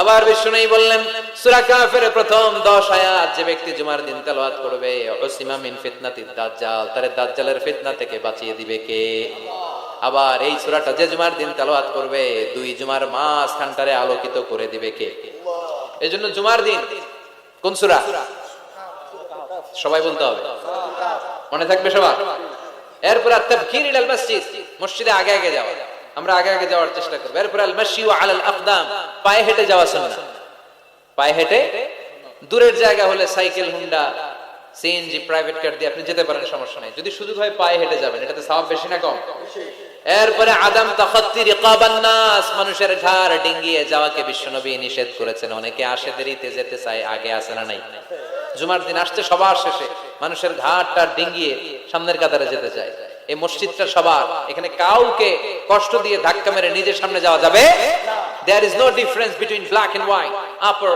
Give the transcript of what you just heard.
আবার বিষ্ণু বললেন, সূরা কাফের প্রথম 10 আয়াত যে ব্যক্তি জুমার দিন তেলাওয়াত করবে, উসিমা মিন ফিতনাতিদ দাজ্জাল, তারে দাজ্জালের ফিতনা থেকে বাঁচিয়ে দিবে কে? আবার এই সূরাটা যে জুমার দিন তেলাওয়াত করবে, দুই জুমার মাস খানটারে আলোকিত করে দিবে কে? এজন্য জুমার দিন কোন সূরা? সবাই বলতে হবে। মনে থাকবে সবার? এরপর তাবকির ইলাল মসজিদ, মসজিদে আগে আগে যাওয়া। আমরা আগে আগে যাওয়ার চেষ্টা করব। এরপর আল ওয়া আলাল আকদাম, পায়ে হেঁটে যাওয়া সুন্নাহ পায়ে হেঁটে দূরের জায়গা হলে cycle, Honda CNG private car দিয়ে আপনি যেতে পারেন, সমস্যা নাই। যদি শুধু হয় পায়ে হেঁটে যাবেন, এটাতে সওয়াব বেশি না কম? এরপরে আদম নাস, মানুষের ঘাড় ডিঙ্গিয়ে যাওয়াকে বিশ্বনবী নিষেধ করেছেন। অনেকে আসে দেরিতে যেতে চায়, আগে আসে না নাই। জুমার দিন আসতে সবার শেষে, মানুষের ঘাটটা ডিঙ্গিয়ে সামনের কাতারে যেতে চায়। এই মসজিদটা সবার। এখানে কাউকে কষ্ট দিয়ে ধাক্কা মেরে নিজের সামনে যাওয়া যাবে? There is no difference between black and white upper